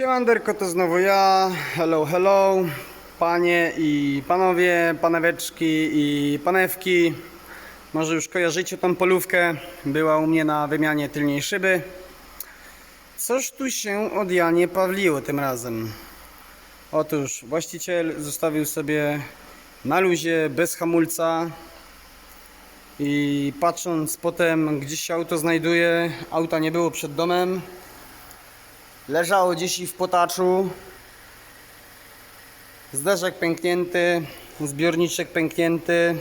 Siemanderko, to znowu ja. Hello, hello. Panie i panowie, paneweczki i panewki. Może już kojarzycie tą polówkę. Była u mnie na wymianie tylniej szyby. Coś tu się od Janie Pawliło tym razem. Otóż właściciel zostawił sobie na luzie, bez hamulca. I patrząc potem, gdzie się auto znajduje, auta nie było przed domem. Leżało gdzieś w potaczu. Zderzek pęknięty, zbiorniczek pęknięty.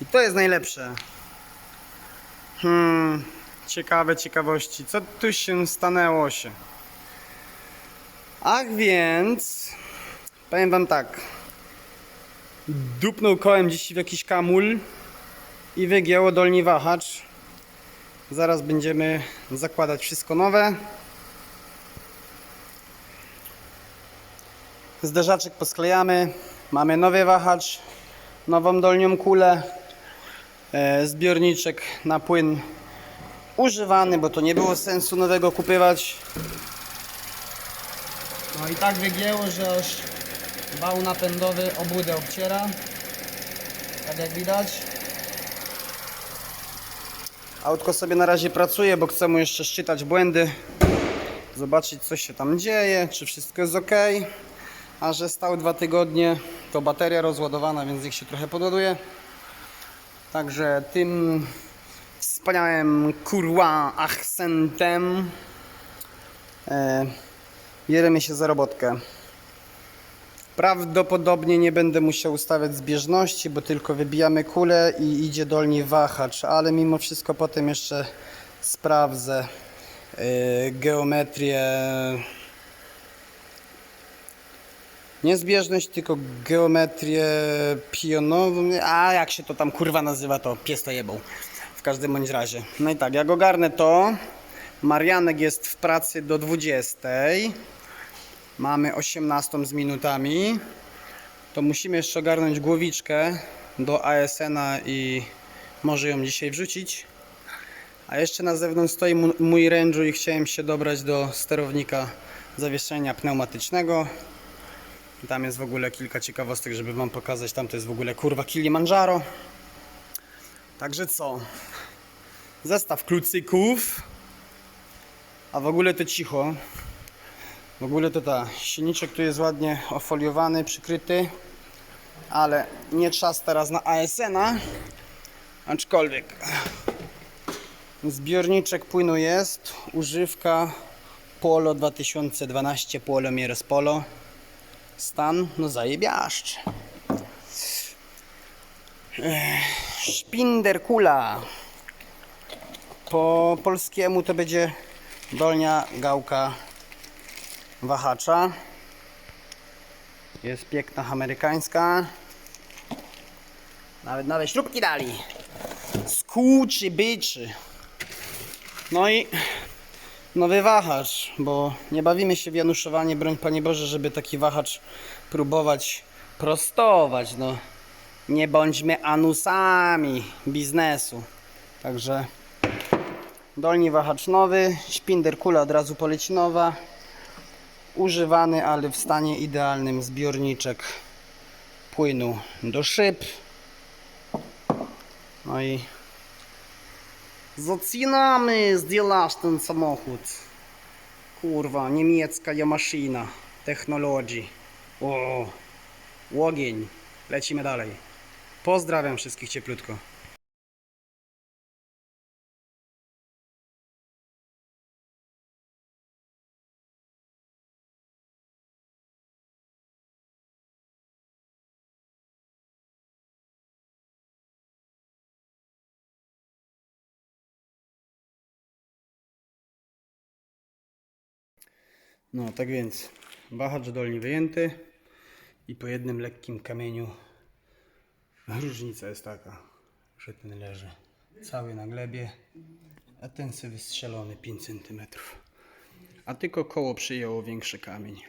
I to jest najlepsze. Hmm, ciekawe ciekawości. Co tu się stanęło się? Ach więc, powiem wam tak. Dupnął kołem gdzieś w jakiś kamul i wygięło dolni wahacz. Zaraz będziemy zakładać wszystko nowe. Zderzaczek posklejamy. Mamy nowy wahacz, nową dolnią kulę, e, zbiorniczek na płyn używany, bo to nie było sensu nowego kupywać. No i tak wygięło, że aż wał napędowy obudę obciera. Tak jak widać. Autko sobie na razie pracuje, bo chcę mu jeszcze szczytać błędy. Zobaczyć co się tam dzieje, czy wszystko jest ok. A że stał dwa tygodnie, to bateria rozładowana, więc niech się trochę podładuje. Także tym wspaniałym kurwa akcentem e, bierzemy się za robotkę. Prawdopodobnie nie będę musiał ustawiać zbieżności, bo tylko wybijamy kulę i idzie dolni wahacz, ale mimo wszystko potem jeszcze sprawdzę e, geometrię nie zbieżność, tylko geometrię pionową. A jak się to tam kurwa nazywa, to pies to jebał. W każdym bądź razie. No i tak, jak ogarnę to. Marianek jest w pracy do 20. Mamy 18 z minutami. To musimy jeszcze ogarnąć głowiczkę do ASN-a i może ją dzisiaj wrzucić. A jeszcze na zewnątrz stoi mój Range'u i chciałem się dobrać do sterownika zawieszenia pneumatycznego. Tam jest w ogóle kilka ciekawostek, żeby Wam pokazać. Tam to jest w ogóle kurwa Kilimanjaro. Także co? Zestaw klucyków. A w ogóle to cicho. W ogóle to ta silniczek tu jest ładnie ofoliowany, przykryty. Ale nie czas teraz na ASN-a. Aczkolwiek zbiorniczek płynu jest. Używka Polo 2012 Polo Mieres Polo. Stan, no zajebiaszcz. Ech, Szpinder kula. Po polskiemu to będzie dolnia gałka wahacza. Jest piękna amerykańska. Nawet nowe śrubki dali. Skłuczy byczy. No i nowy wahacz, bo nie bawimy się w januszowanie, broń Panie Boże, żeby taki wahacz próbować prostować, no. Nie bądźmy anusami biznesu. Także dolni wahacz nowy, szpinder kula od razu poleci nowa. Używany, ale w stanie idealnym zbiorniczek płynu do szyb. No i Zaczynamy zdzielać ten samochód. Kurwa, niemiecka maszyna. Technologii. O, ogień. Lecimy dalej. Pozdrawiam wszystkich cieplutko. No, tak więc wahacz dolni wyjęty i po jednym lekkim kamieniu różnica jest taka, że ten leży cały na glebie, a ten sobie wystrzelony 5 cm. A tylko koło przyjęło większy kamień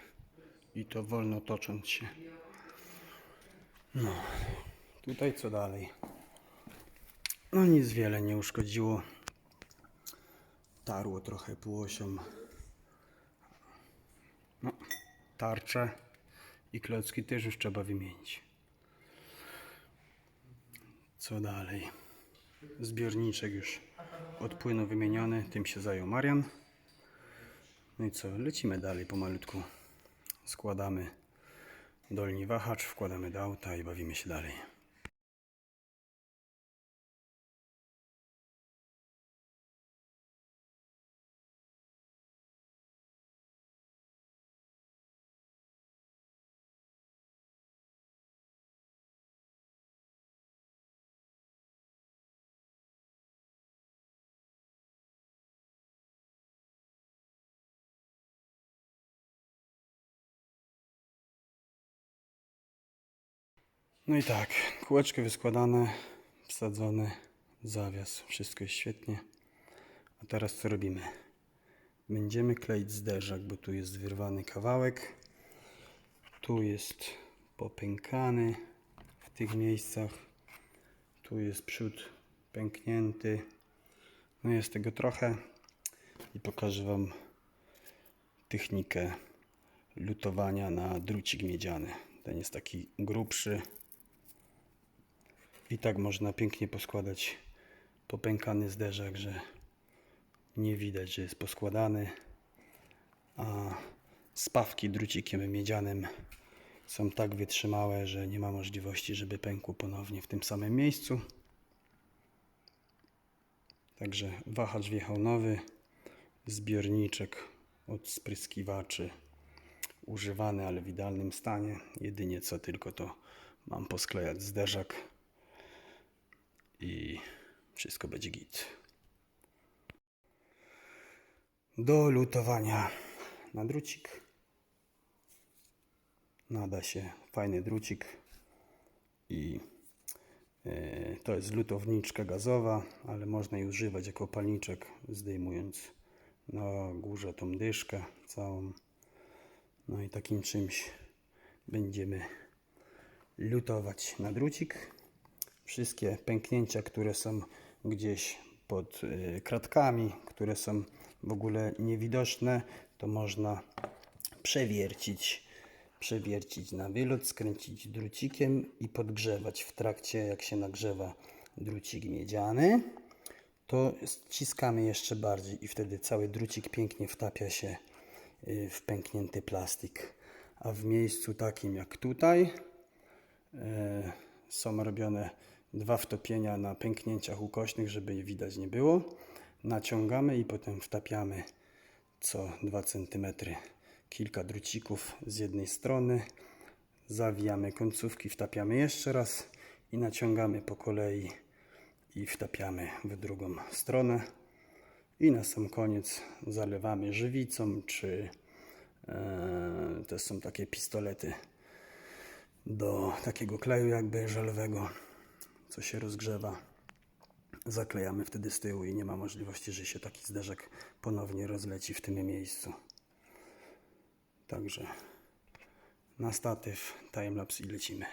i to wolno tocząc się. No, tutaj co dalej? No nic wiele nie uszkodziło. Tarło trochę półosią No, tarcze i klocki też już trzeba wymienić. Co dalej? Zbiorniczek już od płynu wymieniony, tym się zajął Marian. No i co, lecimy dalej pomalutku. Składamy dolni wahacz, wkładamy do auta i bawimy się dalej. No i tak, kółeczko wyskładane, wsadzone, zawias, wszystko jest świetnie. A teraz co robimy? Będziemy kleić zderzak, bo tu jest wyrwany kawałek. Tu jest popękany w tych miejscach. Tu jest przód pęknięty. No jest tego trochę i pokażę Wam technikę lutowania na drucik miedziany. Ten jest taki grubszy. I tak można pięknie poskładać popękany zderzak, że nie widać, że jest poskładany. A spawki drucikiem miedzianym są tak wytrzymałe, że nie ma możliwości, żeby pękło ponownie w tym samym miejscu. Także wahacz wjechał nowy, zbiorniczek od spryskiwaczy używany, ale w idealnym stanie. Jedynie co tylko to mam posklejać zderzak i wszystko będzie git. Do lutowania na drucik. Nada się fajny drucik i e, to jest lutowniczka gazowa, ale można jej używać jako palniczek, zdejmując na górze tą dyszkę całą. No i takim czymś będziemy lutować na drucik. Wszystkie pęknięcia, które są gdzieś pod y, kratkami, które są w ogóle niewidoczne, to można przewiercić, przewiercić na wylot, skręcić drucikiem i podgrzewać w trakcie, jak się nagrzewa drucik miedziany to ściskamy jeszcze bardziej i wtedy cały drucik pięknie wtapia się y, w pęknięty plastik. A w miejscu takim jak tutaj y, są robione dwa wtopienia na pęknięciach ukośnych, żeby je widać nie było. Naciągamy i potem wtapiamy co 2 cm kilka drucików z jednej strony. Zawijamy końcówki, wtapiamy jeszcze raz i naciągamy po kolei i wtapiamy w drugą stronę. I na sam koniec zalewamy żywicą, czy e, to są takie pistolety do takiego kleju jakby żelowego, co się rozgrzewa. Zaklejamy wtedy z tyłu i nie ma możliwości, że się taki zderzek ponownie rozleci w tym miejscu. Także na statyw, timelapse i lecimy.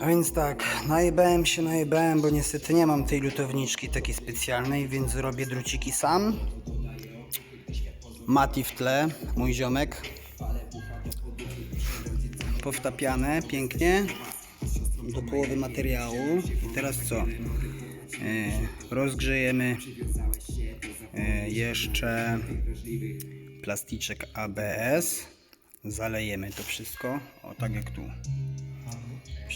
A więc tak, najebałem się, najebałem, bo niestety nie mam tej lutowniczki takiej specjalnej, więc robię druciki sam. Mati w tle, mój ziomek. Powtapiane pięknie do połowy materiału. I teraz co? rozgrzejemy e, jeszcze plasticzek ABS. Zalejemy to wszystko, o tak jak tu.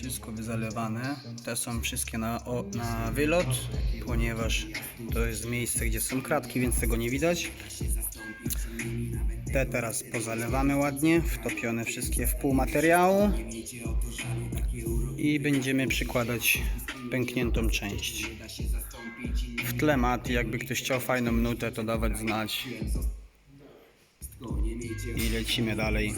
Wszystko wyzalewane. Te są wszystkie na, o, na wylot, ponieważ to jest miejsce, gdzie są kratki, więc tego nie widać. Te teraz pozalewamy ładnie, wtopione wszystkie w pół materiału i będziemy przykładać pękniętą część. W tle mat, jakby ktoś chciał fajną nutę, to dawać znać i lecimy dalej.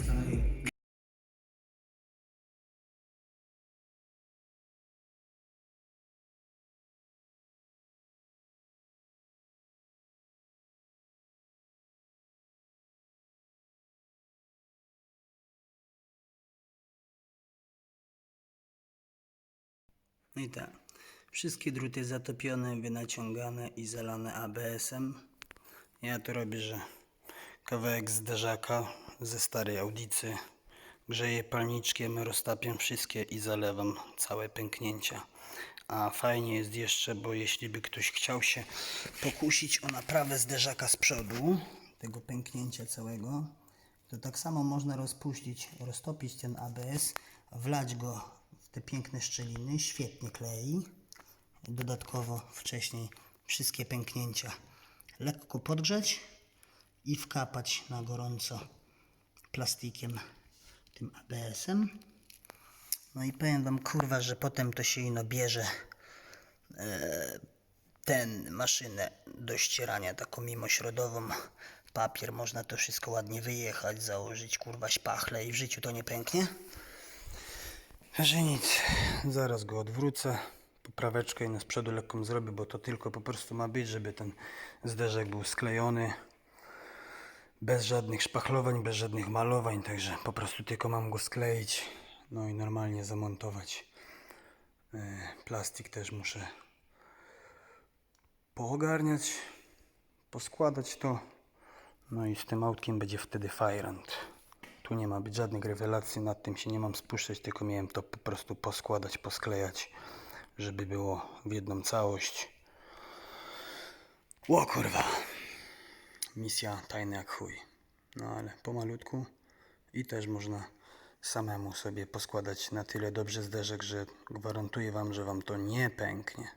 I tak. Wszystkie druty zatopione, wynaciągane i zalane ABS-em. Ja to robię, że kawałek zderzaka ze starej audicy grzeję palniczkiem, roztapiam wszystkie i zalewam całe pęknięcia. A fajnie jest jeszcze, bo jeśli by ktoś chciał się pokusić o naprawę zderzaka z przodu, tego pęknięcia całego, to tak samo można rozpuścić, roztopić ten ABS, wlać go te piękne szczeliny, świetnie klei. Dodatkowo wcześniej wszystkie pęknięcia lekko podgrzeć i wkapać na gorąco plastikiem, tym ABS-em. No i powiem wam kurwa, że potem to się ino bierze e, ten maszynę do ścierania taką mimośrodową. Papier, można to wszystko ładnie wyjechać, założyć kurwa śpachle i w życiu to nie pęknie. Że nic, zaraz go odwrócę. Popraweczkę i na przodu lekką zrobię, bo to tylko po prostu ma być, żeby ten zderzek był sklejony. Bez żadnych szpachlowań, bez żadnych malowań, także po prostu tylko mam go skleić. No i normalnie zamontować. E, Plastik też muszę poogarniać, poskładać to. No i z tym autkiem będzie wtedy fajrant. Tu nie ma być żadnych rewelacji, nad tym się nie mam spuszczać, tylko miałem to po prostu poskładać, posklejać, żeby było w jedną całość. O kurwa. Misja tajna jak chuj. No ale pomalutku i też można samemu sobie poskładać na tyle dobrze zderzek, że gwarantuję wam, że wam to nie pęknie.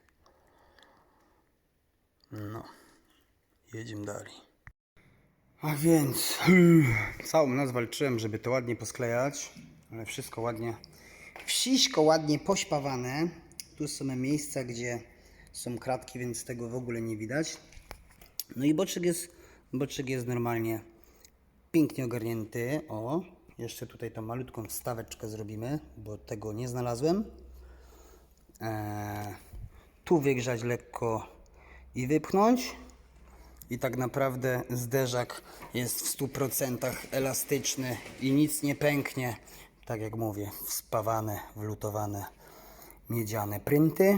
No, jedziemy dalej. A więc całą noc walczyłem, żeby to ładnie posklejać, ale wszystko ładnie, wszystko ładnie pośpawane. Tu są miejsca, gdzie są kratki, więc tego w ogóle nie widać. No i boczek jest, boczek jest normalnie pięknie ogarnięty. O, jeszcze tutaj tą malutką wstaweczkę zrobimy, bo tego nie znalazłem. Eee, tu wygrzać lekko i wypchnąć. I tak naprawdę zderzak jest w 100% elastyczny i nic nie pęknie. Tak jak mówię, wspawane, wlutowane miedziane prynty.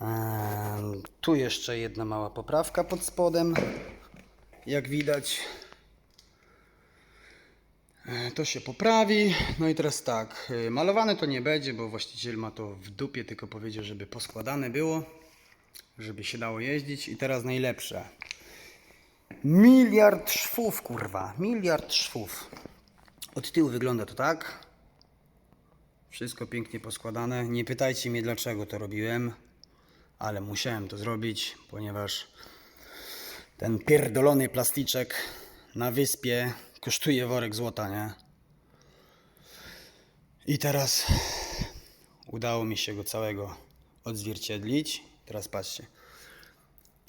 Em, Tu jeszcze jedna mała poprawka pod spodem. Jak widać, E, to się poprawi. No i teraz tak, e, malowane to nie będzie, bo właściciel ma to w dupie, tylko powiedział, żeby poskładane było, żeby się dało jeździć. I teraz najlepsze. Miliard szwów, kurwa, miliard szwów. Od tyłu wygląda to tak. Wszystko pięknie poskładane. Nie pytajcie mnie dlaczego to robiłem, ale musiałem to zrobić, ponieważ ten pierdolony plasticzek na wyspie kosztuje worek złota, nie? I teraz udało mi się go całego odzwierciedlić. Teraz patrzcie.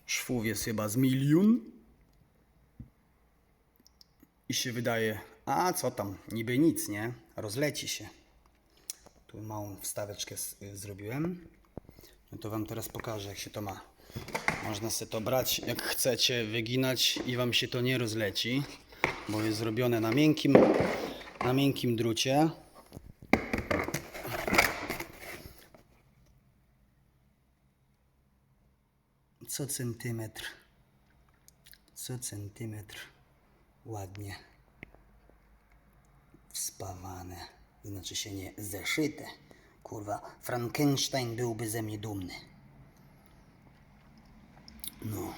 Szwów jest chyba z milion. I się wydaje, a co tam, niby nic, nie? Rozleci się. Tu małą wstaweczkę y, zrobiłem. No to wam teraz pokażę, jak się to ma. Można sobie to brać, jak chcecie, wyginać i wam się to nie rozleci, bo jest zrobione na miękkim, na miękkim drucie. Co centymetr, co centymetr ładnie wspawane, znaczy się nie zeszyte. Kurwa, Frankenstein byłby ze mnie dumny. No.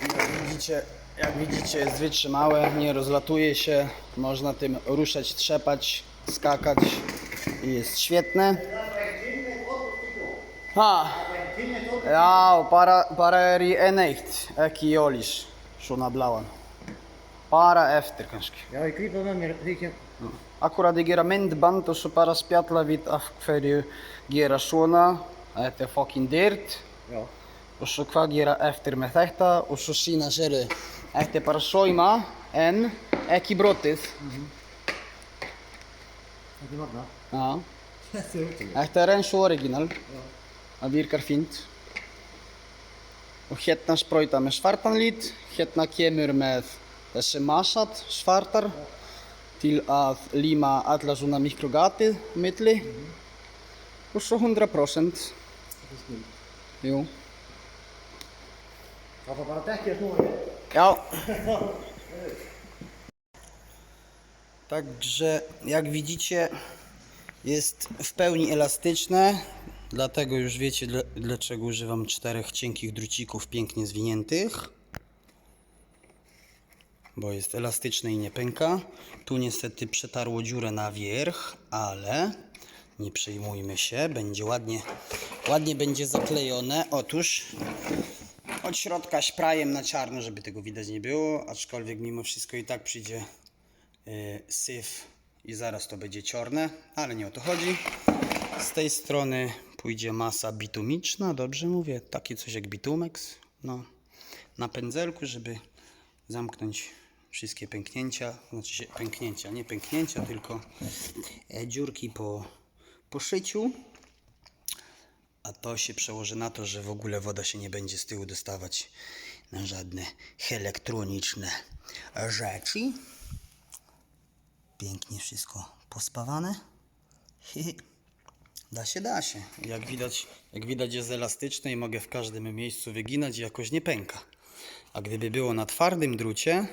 Jak widzicie, jak widzicie jest wytrzymałe, nie rozlatuje się, można tym ruszać, trzepać, skakać i jest świetne. Ha! Ja, para, para er í eneitt, ekki í ólís, svona bláan. Bara eftir kannski. Já, ég grípa með mér því ekki Akkurat ég gera myndband og svo bara spjalla við af hverju gera svona, þetta er fucking dyrt. Já. Og svo hvað gera eftir með þetta og svo sína sérðu. Þetta er bara sóima en ekki brotið. Þetta er magna. Já. Þetta er eins og original. Það virkar fínt. Og hérna sprauta með svartan lit. Hérna kemur með þessi massat svartar til að líma alla svona mikrogatið milli. Og svo 100%. Þetta er snill. Jú. Það var bara að snúa hér. Ja. Także jak widzicie jest w pełni elastyczne, dlatego już wiecie dl- dlaczego używam czterech cienkich drucików pięknie zwiniętych. Bo jest elastyczne i nie pęka. Tu niestety przetarło dziurę na wierzch, ale nie przejmujmy się, będzie ładnie, ładnie będzie zaklejone. Otóż od środka szprajem na czarno, żeby tego widać nie było, aczkolwiek mimo wszystko i tak przyjdzie y, syf i zaraz to będzie czarne, ale nie o to chodzi. Z tej strony pójdzie masa bitumiczna, dobrze mówię, takie coś jak bitumex, no, na pędzelku, żeby zamknąć wszystkie pęknięcia, znaczy się pęknięcia, nie pęknięcia, tylko e, dziurki po, po szyciu. A to się przełoży na to, że w ogóle woda się nie będzie z tyłu dostawać na żadne elektroniczne rzeczy. Pięknie wszystko pospawane. Da się, da się. Jak widać, jak widać jest elastyczne i mogę w każdym miejscu wyginać i jakoś nie pęka. A gdyby było na twardym drucie,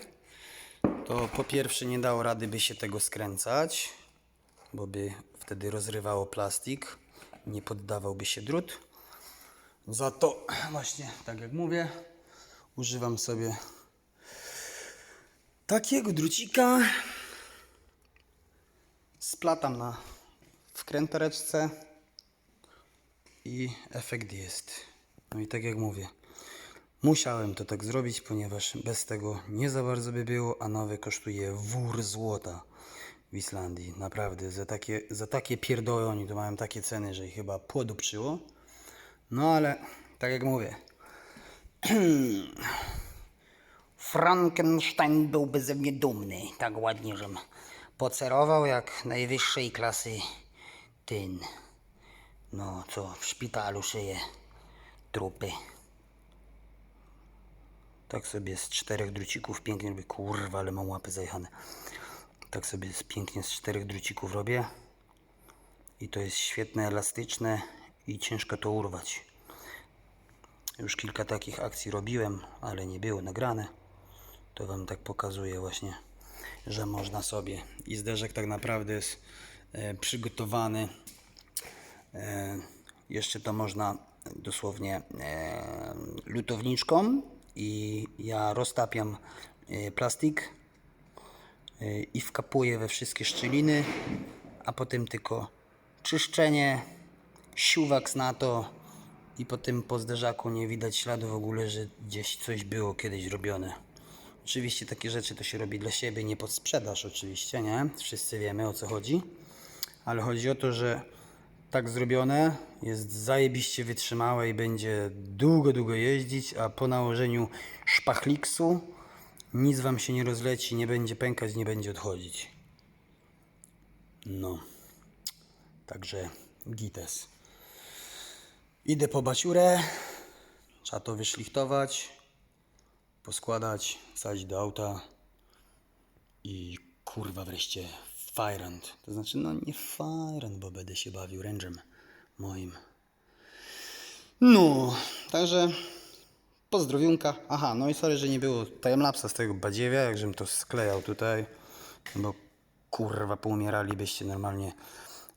to po pierwsze nie dało rady by się tego skręcać, bo by wtedy rozrywało plastik, nie poddawałby się drut. Za to właśnie, tak jak mówię, używam sobie takiego drucika. Splatam na wkrętareczce i efekt jest. No i tak jak mówię, musiałem to tak zrobić, ponieważ bez tego nie za bardzo by było, a nowe kosztuje wór złota w Islandii. Naprawdę, za takie, za takie pierdoły oni to mają takie ceny, że ich chyba poduprzyło. No ale, tak jak mówię, Frankenstein byłby ze mnie dumny. Tak ładnie, żem pocerował jak najwyższej klasy ten, no co w szpitalu szyje trupy. Tak sobie z czterech drucików pięknie robię. Kurwa, ale mam łapy zajechane. Tak sobie z, pięknie z czterech drucików robię. I to jest świetne, elastyczne i ciężko to urwać. Już kilka takich akcji robiłem, ale nie było nagrane. To Wam tak pokazuję właśnie, że można sobie. I zderzek tak naprawdę jest e, przygotowany. E, jeszcze to można dosłownie e, lutowniczką i ja roztapiam e, plastik i wkapuję we wszystkie szczeliny, a potem tylko czyszczenie, siuwaks na to i potem po zderzaku nie widać śladu w ogóle, że gdzieś coś było kiedyś robione. Oczywiście takie rzeczy to się robi dla siebie, nie pod sprzedaż oczywiście, nie? Wszyscy wiemy o co chodzi. Ale chodzi o to, że tak zrobione jest zajebiście wytrzymałe i będzie długo, długo jeździć, a po nałożeniu szpachliksu nic Wam się nie rozleci, nie będzie pękać, nie będzie odchodzić. No. Także gites. Idę po baciurę. Trzeba to wyszlichtować, poskładać, wsadzić do auta i kurwa wreszcie Fajrant. To znaczy, no nie Fajrant, bo będę się bawił ręczem moim. No, także pozdrowiunka. Aha, no i sorry, że nie było timelapsa z tego badziewia, jakżem to sklejał tutaj, bo kurwa poumieralibyście normalnie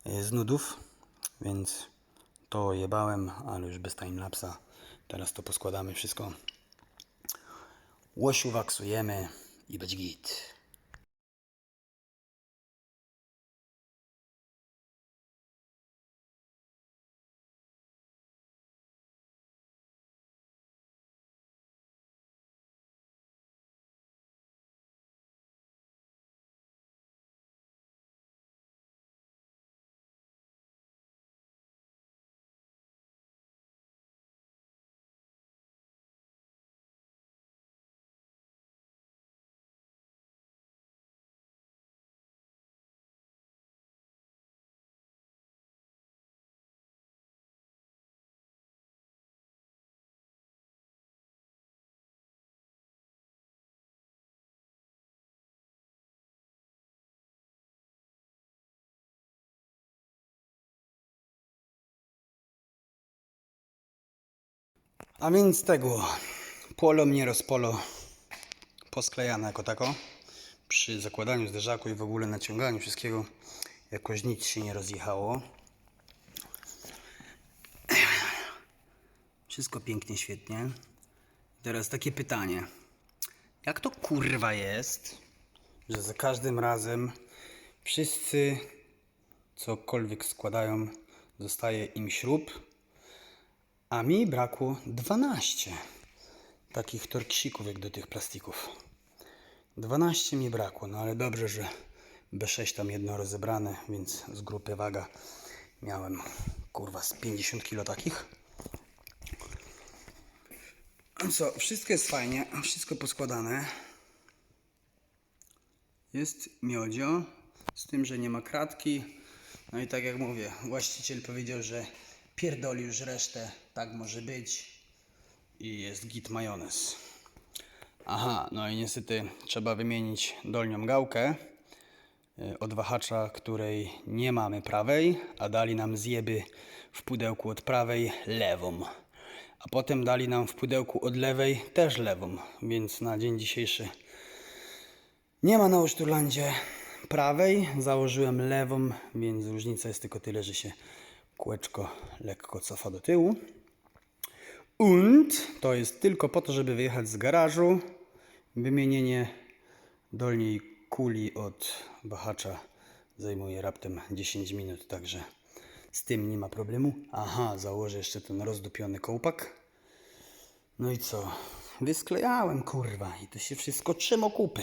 e, z nudów, więc to jebałem, ale już bez timelapsa Teraz to poskładamy wszystko. Łosiu waksujemy i będzie git. A więc tego polo mnie rozpolo posklejane jako tako. Przy zakładaniu zderzaku i w ogóle naciąganiu wszystkiego jakoś nic się nie rozjechało. Wszystko pięknie, świetnie. Teraz takie pytanie. Jak to kurwa jest, że za każdym razem wszyscy cokolwiek składają, zostaje im śrub, a mi brakło 12 takich torksików jak do tych plastików. 12 mi brakło, no ale dobrze, że B6 tam jedno rozebrane, więc z grupy waga miałem kurwa z 50 kilo takich. No co, wszystko jest fajnie, wszystko poskładane. Jest miodzio, z tym, że nie ma kratki. No i tak jak mówię, właściciel powiedział, że pierdoli już resztę, tak może być. I jest git majonez. Aha, no i niestety trzeba wymienić dolnią gałkę y, od wahacza, której nie mamy prawej, a dali nam zjeby w pudełku od prawej lewą. A potem dali nam w pudełku od lewej też lewą, więc na dzień dzisiejszy nie ma na Oszturlandzie prawej, założyłem lewą, więc różnica jest tylko tyle, że się kółeczko lekko cofa do tyłu. Und to jest tylko po to, żeby wyjechać z garażu. Wymienienie dolnej kuli od wahacza zajmuje raptem 10 minut, także z tym nie ma problemu. Aha, założę jeszcze ten rozdupiony kołpak. No i co? Wysklejałem, kurwa, i to się wszystko trzyma kupy.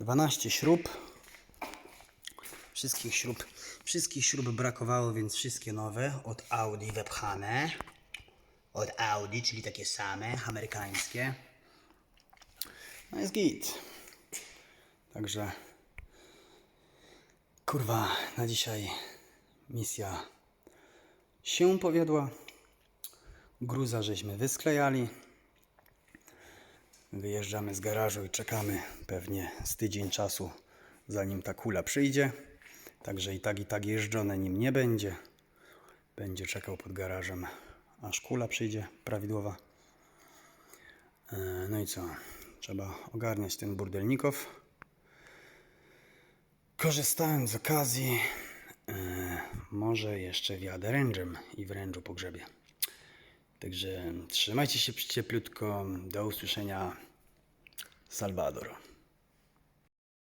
12 śrub. Wszystkich śrub, wszystkich śrub brakowało, więc wszystkie nowe od Audi wepchane. Od Audi, czyli takie same, amerykańskie. No jest git. Także kurwa, na dzisiaj misja się powiodła. Gruza żeśmy wysklejali. Wyjeżdżamy z garażu i czekamy pewnie z tydzień czasu, zanim ta kula przyjdzie. Także i tak, i tak jeżdżone nim nie będzie. Będzie czekał pod garażem, aż kula przyjdzie prawidłowa. E, No i co? Trzeba ogarniać ten burdelnikow. Korzystając z okazji, e, może jeszcze wjadę ręczem i w ręczu pogrzebie. Także trzymajcie się cieplutko. Do usłyszenia. Salvador.